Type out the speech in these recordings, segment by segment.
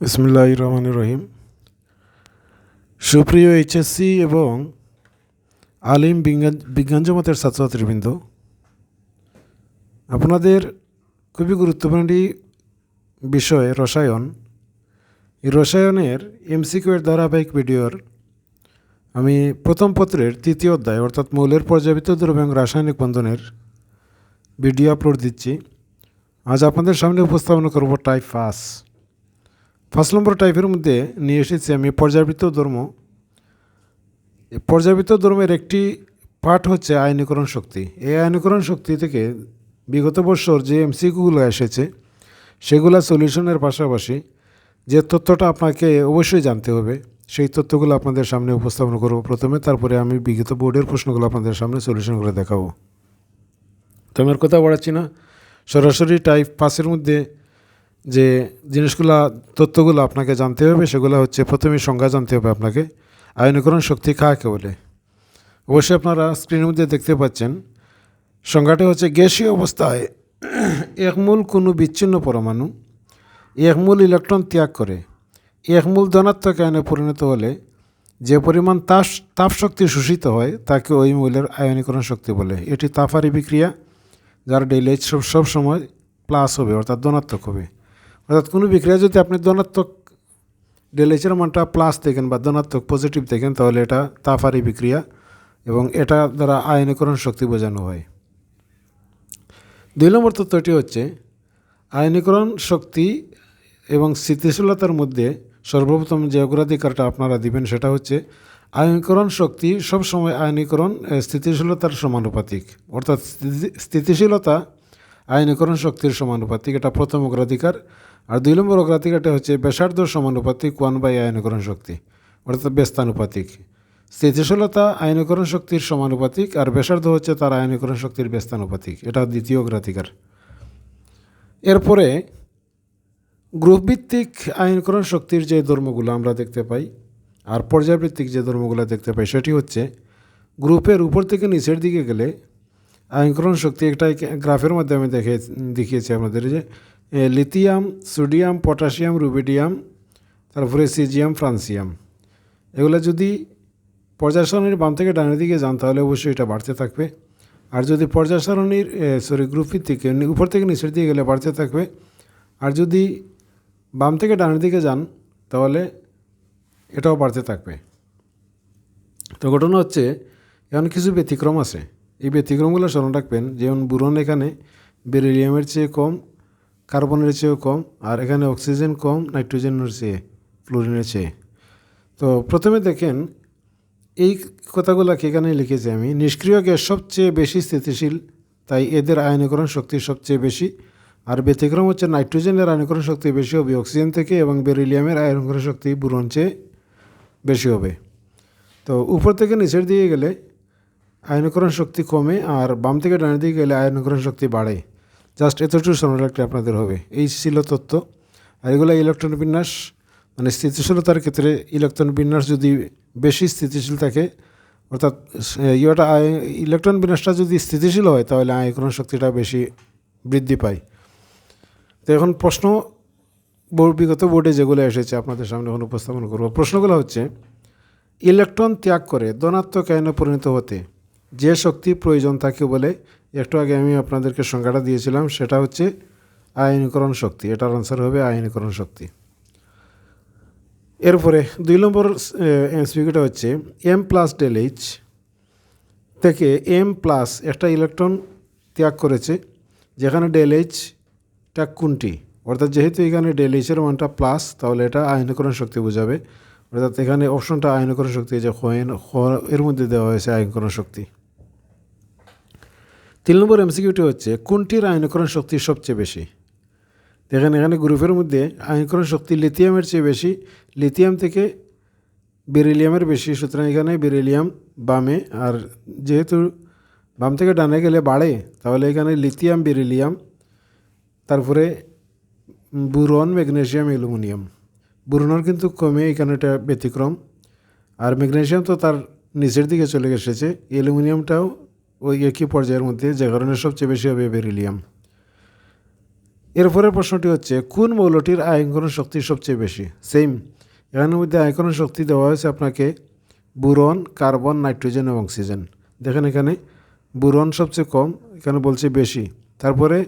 বিসমুল্লাহ রহমান রহিম। সুপ্রিয় এইচএসসি এবং আলিম বিজ্ঞান বিজ্ঞান জগতের ছাত্রছাত্রীবৃন্দ, আপনাদের খুবই গুরুত্বপূর্ণ বিষয় রসায়ন। এই রসায়নের এমসিকিউ এর ধারাবাহিক ভিডিওর আমি প্রথম পত্রের তৃতীয় অধ্যায়, অর্থাৎ মৌলের পর্যাবৃত দ্রব্য এবং রাসায়নিক বন্ধনের ভিডিও আপলোড দিচ্ছি। আজ আপনাদের সামনে উপস্থাপন করব টাইপ ফাস ফার্স্ট নম্বর টাইপের মধ্যে নিয়ে এসেছি আমি পর্যাবৃত্ত ধর্ম। পর্যাবৃত্ত ধর্মের একটি পার্ট হচ্ছে আয়নীকরণ শক্তি। এই আয়নীকরণ শক্তি থেকে বিগত বছর যে এমসিকিউগুলো এসেছে, সেগুলো সলিউশনের পাশাপাশি যে তথ্যটা আপনাকে অবশ্যই জানতে হবে, সেই তথ্যগুলো আপনাদের সামনে উপস্থাপন করব। প্রথমে তারপরে আমি বিগত বোর্ডের প্রশ্নগুলো আপনাদের সামনে সলিউশন করে দেখাবো। তো আমি আর কথা বাড়াচ্ছি না। সরাসরি টাইপ পাসের মধ্যে যে জিনিসগুলা, তথ্যগুলো আপনাকে জানতে হবে, সেগুলো হচ্ছে প্রথমে সংজ্ঞা জানতে হবে আপনাকে। আয়নীকরণ শক্তি কাকে বলে? অবশ্যই আপনারা স্ক্রিনের মধ্যে দেখতে পাচ্ছেন। সংজ্ঞাটা হচ্ছে, গ্যাসীয় অবস্থায় একমূল কোনো বিচ্ছিন্ন পরমাণু একমূল ইলেকট্রন ত্যাগ করে। একমূল ধনাত্মক আয়নে পরিণত হলে যে পরিমাণ তাপ তাপ শক্তি শোষিত হয়, তাকে ওই মূলের আয়নীকরণ শক্তি বলে। এটি তাপারি বিক্রিয়া, যার ডেইলি সব সময় প্লাস হবে, অর্থাৎ ধনাত্মক হবে। অর্থাৎ কোনো বিক্রিয়া যদি আপনি ধনাত্মক ডেলেচের মানটা প্লাস দেখেন বা ধনাত্মক পজিটিভ দেখেন, তাহলে এটা তাফারি বিক্রিয়া এবং এটা দ্বারা আয়নীকরণ শক্তি বোঝানো হয়। দুই নম্বর তথ্যটি হচ্ছে, আয়নীকরণ শক্তি এবং স্থিতিশীলতার মধ্যে সর্বপ্রথম যে অগ্রাধিকারটা আপনারা দিবেন সেটা হচ্ছে, আয়নীকরণ শক্তি সবসময় আয়নীকরণ স্থিতিশীলতার সমানুপাতিক। অর্থাৎ স্থিতিশীলতা আয়নীকরণ শক্তির সমানুপাতিক, এটা প্রথম অগ্রাধিকার। আর দুই নম্বর অগ্রাধিকারটা হচ্ছে ব্যাসার্ধ সমানুপাতিক ওয়ান বাই আয়নীকরণ শক্তি, অর্থাৎ ব্যস্তানুপাতিক স্থিতিশীলতা আয়নীকরণ শক্তির সমানুপাতিক আর ব্যাসার্ধ হচ্ছে তার আয়নীকরণ শক্তির ব্যস্তানুপাতিক এটা দ্বিতীয় অগ্রাধিকার। এরপরে গ্রুপভিত্তিক আয়নীকরণ শক্তির যে ধর্মগুলো আমরা দেখতে পাই আর পর্যায়ভিত্তিক যে ধর্মগুলো দেখতে পাই, সেটি হচ্ছে গ্রুপের উপর থেকে নিচের দিকে গেলে আয়নকরণ শক্তি, একটা গ্রাফের মাধ্যমে দেখে দেখিয়েছি আমাদের যে লিথিয়াম, সোডিয়াম, পটাশিয়াম, রুবিডিয়াম, তারপরে সিজিয়াম, ফ্রান্সিয়াম। এগুলো যদি পর্যায় সারণীর বাম থেকে ডানের দিকে যান, তাহলে অবশ্যই এটা বাড়তে থাকবে। আর যদি পর্যায় সারণীর সরি গ্রুপের থেকে উপর থেকে নিচের দিকে গেলে বাড়তে থাকবে। আর যদি বাম থেকে ডানের দিকে যান, তাহলে এটাও বাড়তে থাকবে। তো ঘটনা হচ্ছে, এমন কিছু ব্যতিক্রম আছে। এই ব্যতিক্রমগুলো স্মরণ রাখবেন, যেমন বুরন এখানে, বেরিলিয়ামের চেয়ে কম কার্বনের চেয়েও কম, আর এখানে অক্সিজেন কম নাইট্রোজেনের চেয়ে ফ্লোরিনের চেয়ে। তো প্রথমে দেখেন, এই কথাগুলোকে এখানে লিখেছি আমি। নিষ্ক্রিয় গ্যাস সবচেয়ে বেশি স্থিতিশীল, তাই এদের আয়নীকরণ শক্তি সবচেয়ে বেশি, আর ব্যতিক্রম হচ্ছে নাইট্রোজেনের আয়নীকরণ শক্তি বেশি হবে অক্সিজেন থেকে এবং বেরিলিয়ামের আয়নীকরণ শক্তি বুরন চেয়ে বেশি হবে। তো উপর থেকে নিচের দিকে গেলে আয়নীকরণ শক্তি কমে, আর বাম থেকে ডানের দিকে গেলে আয়নীকরণ শক্তি বাড়ে। জাস্ট এতটুকু স্মরণ রাখলে আপনাদের হবে। এই ছিল তথ্য আর এগুলো ইলেকট্রন বিন্যাস মানে স্থিতিশীলতার ক্ষেত্রে ইলেকট্রন বিন্যাস যদি বেশি স্থিতিশীল থাকে, অর্থাৎ ইয়েটা ইলেকট্রন বিন্যাসটা যদি স্থিতিশীল হয়, তাহলে আয়করণ শক্তিটা বেশি বৃদ্ধি পায়। তো এখন প্রশ্ন বিগত বোর্ডে যেগুলো এসেছে, আপনাদের সামনে এখন উপস্থাপন করব। প্রশ্নগুলো হচ্ছে, ইলেকট্রন ত্যাগ করে ধনাত্মক আয়নে পরিণত হতে যে শক্তি প্রয়োজন তাকে বলে একটু আগে আমি আপনাদেরকে সংজ্ঞাটা দিয়েছিলাম, সেটা হচ্ছে আয়নীকরণ শক্তি। এটার আনসার হবে আয়নীকরণ শক্তি। এরপরে দুই নম্বর এমসিকিউটা হচ্ছে এম প্লাস ডেল এইচ থেকে এম প্লাস একটা ইলেকট্রন ত্যাগ করেছে, যেখানে ডেল এইচটা কোনটি? অর্থাৎ যেহেতু এখানে ডেল এইচের মানটা প্লাস তাহলে এটা আয়নীকরণ শক্তি বোঝাবে। অর্থাৎ এখানে অপশনটা আয়নীকরণ শক্তি যে খ এর মধ্যে দেওয়া হয়েছে আয়নীকরণ শক্তি। তিন নম্বর এমসিকিউটি হচ্ছে, কোনটির আয়নীকরণ শক্তি সবচেয়ে বেশি? দেখেন, এখানে গ্রুপের মধ্যে আয়নীকরণ শক্তি লিথিয়ামের চেয়ে বেশি, লিথিয়াম থেকে বেরিলিয়ামের বেশি। সুতরাং এখানে বেরিলিয়াম বামে, আর যেহেতু বাম থেকে ডানে গেলে বাড়ে, তাহলে এখানে লিথিয়াম, বেরিলিয়াম, তারপরে বুরন ম্যাগনেশিয়াম অ্যালুমিনিয়াম। বুরনের কিন্তু কমে এখানে এটা ব্যতিক্রম, আর ম্যাগনেশিয়াম তো তার নিচের দিকে চলে এসেছে, অ্যালুমিনিয়ামটাও ওই একই পর্যায়ের মধ্যে যে কারণে সবচেয়ে বেশি হবে বেরিলিয়াম। এরপরের প্রশ্নটি হচ্ছে, কোন মৌলটির আয়নকরণ শক্তি সবচেয়ে বেশি? সেম এখানের মধ্যে আয়নকরণ শক্তি দেওয়া হয়েছে আপনাকে বুরন, কার্বন, নাইট্রোজেন এবং অক্সিজেন। দেখেন এখানে বুরন সবচেয়ে কম, এখানে বলছে বেশি। তারপরে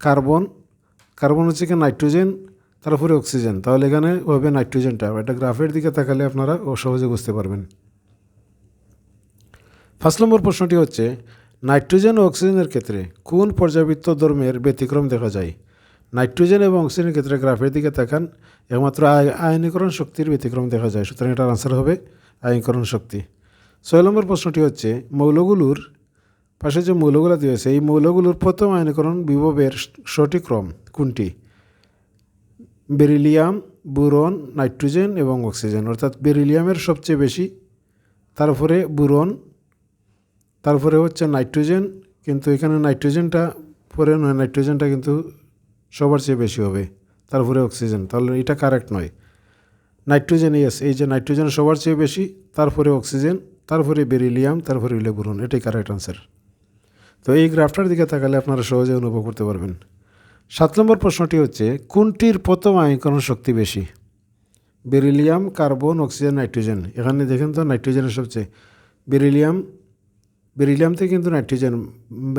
কার্বন কার্বন হচ্ছে কি নাইট্রোজেন, তারপরে অক্সিজেন। তাহলে এখানে হবে নাইট্রোজেনটা। এটা গ্রাফের দিকে তাকালে আপনারা সহজে বুঝতে পারবেন। ফার্স্ট নম্বর প্রশ্নটি হচ্ছে নাইট্রোজেন ও অক্সিজেনের ক্ষেত্রে কোন পর্যাবৃত্ত ধর্মের ব্যতিক্রম দেখা যায়? নাইট্রোজেন এবং অক্সিজেনের ক্ষেত্রে গ্রাফের দিকে তাকান, একমাত্র আয়- আয়নীকরণ শক্তির ব্যতিক্রম দেখা যায়। সুতরাং এটার আনসার হবে আয়নীকরণ শক্তি। ছয় নম্বর প্রশ্নটি হচ্ছে, মৌলগুলোর পাশে যে মৌলগুলো দিয়েছে এই মৌলগুলোর প্রথম আয়নীকরণ বিভবের সঠিক ক্রম কোনটি? বেরিলিয়াম, বুরন, নাইট্রোজেন এবং অক্সিজেন অর্থাৎ বেরিলিয়ামের সবচেয়ে বেশি, তারপরে বুরন তারপরে হচ্ছে নাইট্রোজেন, কিন্তু এখানে নাইট্রোজেনটা পরে নয়, নাইট্রোজেনটা কিন্তু সবার চেয়ে বেশি হবে, তারপরে অক্সিজেন। তাহলে এটা কারেক্ট নয়। নাইট্রোজেন ইয়েস এই যে নাইট্রোজেন সবার চেয়ে বেশি, তারপরে অক্সিজেন, তারপরে বেরিলিয়াম, তারপরে ইলেবুরন এটাই কারেক্ট আনসার তো এই গ্রাফটার দিকে তাকালে আপনারা সহজে অনুভব করতে পারবেন। সাত নম্বর প্রশ্নটি হচ্ছে, কোনটির প্রথম আয়নীকরণ শক্তি বেশি? Beryllium, carbon, oxygen, nitrogen. এখানে দেখেন তো নাইট্রোজেনের সবচেয়ে, বেরিলিয়াম বেরিলিয়াম থেকে কিন্তু নাইট্রোজেন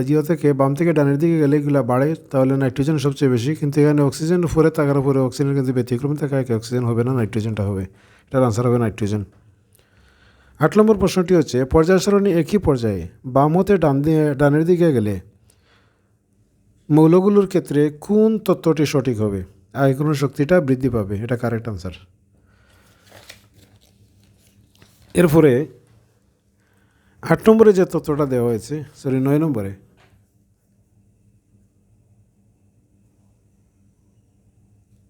জিও থেকে বাম থেকে ডানের দিকে গেলে এগুলো বাড়ে, তাহলে নাইট্রোজেন সবচেয়ে বেশি। কিন্তু এখানে অক্সিজেন উপরে থাকার উপরে অক্সিজেন কিন্তু ব্যতিক্রম থাকা অক্সিজেন হবে না, নাইট্রোজেনটা হবে। এটার আনসার হবে নাইট্রোজেন। আট নম্বর প্রশ্নটি হচ্ছে পর্যায় সারণী একই পর্যায়ে, বাম হতে ডান দিয়ে, ডানের দিকে গেলে মৌলগুলোর ক্ষেত্রে কোন তত্ত্বটি সঠিক হবে? আয়করণ শক্তিটা বৃদ্ধি পাবে? এটা কারেক্ট আনসার এরপরে আট নম্বরে যে তথ্যটা দেওয়া হয়েছে সরি নয় নম্বরে।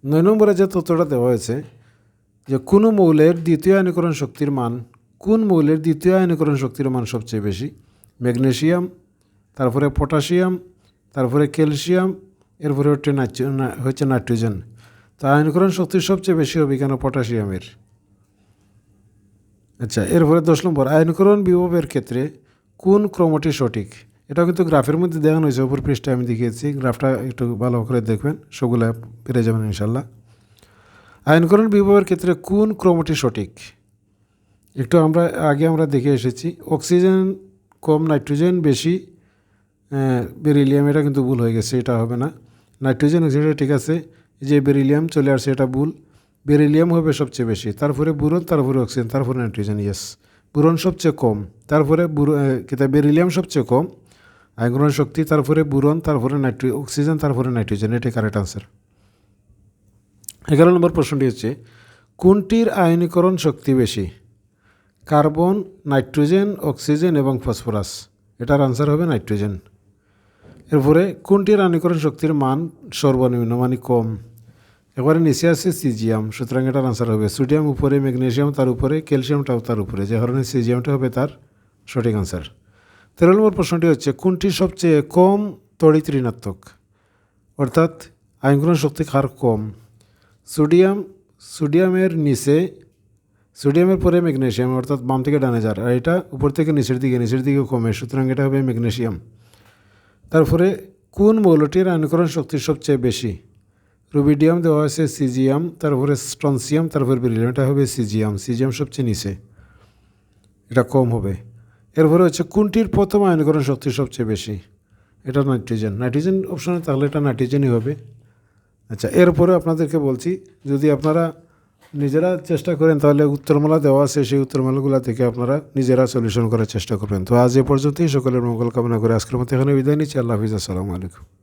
নয় নম্বরে যে তথ্যটা দেওয়া হয়েছে যে কোনো মৌলের দ্বিতীয় আয়নীকরণ শক্তির মান, কোন মৌলের দ্বিতীয় আয়নীকরণ শক্তির মান সবচেয়ে বেশি? ম্যাগনেশিয়াম তারপরে পটাশিয়াম তারপরে ক্যালসিয়াম, এরপরে হচ্ছে নাইট্রো না- হচ্ছে নাইট্রোজেন। তা আয়নীকরণ শক্তি সবচেয়ে বেশি হবে কেন? পটাশিয়ামের আচ্ছা এরপরে দশ নম্বর আয়নকরণ বিভবের ক্ষেত্রে কোন ক্রমটি সঠিক? এটাও কিন্তু গ্রাফের মধ্যে দেখানো হয়েছে, উপর পৃষ্ঠায় আমি দেখিয়েছি। গ্রাফটা একটু ভালো করে দেখবেন, সবগুলা পেরে যাবেন ইনশাল্লাহ আয়নকরণ বিভবের ক্ষেত্রে কোন ক্রমটি সঠিক? একটু আমরা, আগে আমরা দেখে এসেছি, অক্সিজেন কম, নাইট্রোজেন বেশি বেরিলিয়াম, এটা কিন্তু ভুল হয়ে গেছে, এটা হবে না। নাইট্রোজেন অক্সিজেন ঠিক আছে, যে বেরিলিয়াম চলে আসছে এটা ভুল। বেরিলিয়াম হবে সবচেয়ে বেশি, তারপরে বুরন, তারপরে অক্সিজেন তারপরে নাইট্রোজেন ইয়েস বুরন সবচেয়ে কম, তারপরে কিতা বেরিলিয়াম সবচেয়ে কম আয়গ্রহণ শক্তি, তারপরে বুরন, তারপরে নাইট্রো অক্সিজেন তারপরে নাইট্রোজেন এটাই কারেক্ট আনসার এগারো নম্বর প্রশ্নটি হচ্ছে, কোনটির আয়নীকরণ শক্তি বেশি? কার্বন, নাইট্রোজেন অক্সিজেন এবং ফসফরাস, এটার আনসার হবে নাইট্রোজেন এরপরে, কোনটির আয়নীকরণ শক্তির মান সর্বনিম্ন মানে কম? এবারে নিচে আছে সিজিয়াম, সুতরাং এটার আনসার হবে সোডিয়াম উপরে, ম্যাগনেশিয়াম তার উপরে ক্যালসিয়ামটাও তার উপরে। যে কারণে সিজিয়ামটা হবে তার সঠিক আনসার তেরো নম্বর প্রশ্নটি হচ্ছে, কোনটি সবচেয়ে কম তড়িৎ ঋণাত্মক? অর্থাৎ আয়নগ্রহণ শক্তি হার কম। সোডিয়াম, সোডিয়ামের নিচে, সোডিয়ামের পরে ম্যাগনেশিয়াম, অর্থাৎ বাম থেকে ডানে যার, আর এটা উপর থেকে নিচের দিকে নিচের দিকে কমে, সুতরাং এটা হবে ম্যাগনেশিয়াম। তারপরে, কোন মৌলটির আয়নকরণ শক্তি সবচেয়ে বেশি? রুবিডিয়াম দেওয়া আছে সিজিয়াম তারপরে স্ট্রনসিয়াম তারপরে বেরিলিয়াম এটা হবে সিজিয়াম সিজিয়াম সবচেয়ে নিচে এটা কম হবে এরপরে হচ্ছে কোনটির প্রথম আয়নকরণ শক্তি সবচেয়ে বেশি এটা নাইট্রোজেন নাইট্রোজেন অপশনে তাহলে এটা নাইট্রোজেনই হবে আচ্ছা এরপরে আপনাদেরকে বলছি যদি আপনারা নিজেরা চেষ্টা করেন তাহলে উত্তরমালা দেওয়া আছে সেই উত্তরমালাগুলো থেকে আপনারা নিজেরা সলিউশন করার চেষ্টা করবেন তো আজ এ পর্যন্তই সকলের মঙ্গল কামনা করে আজকের মতো এখানে বিদায় নিচ্ছি আল্লাহ হাফিজ আসসালামু আলাইকুম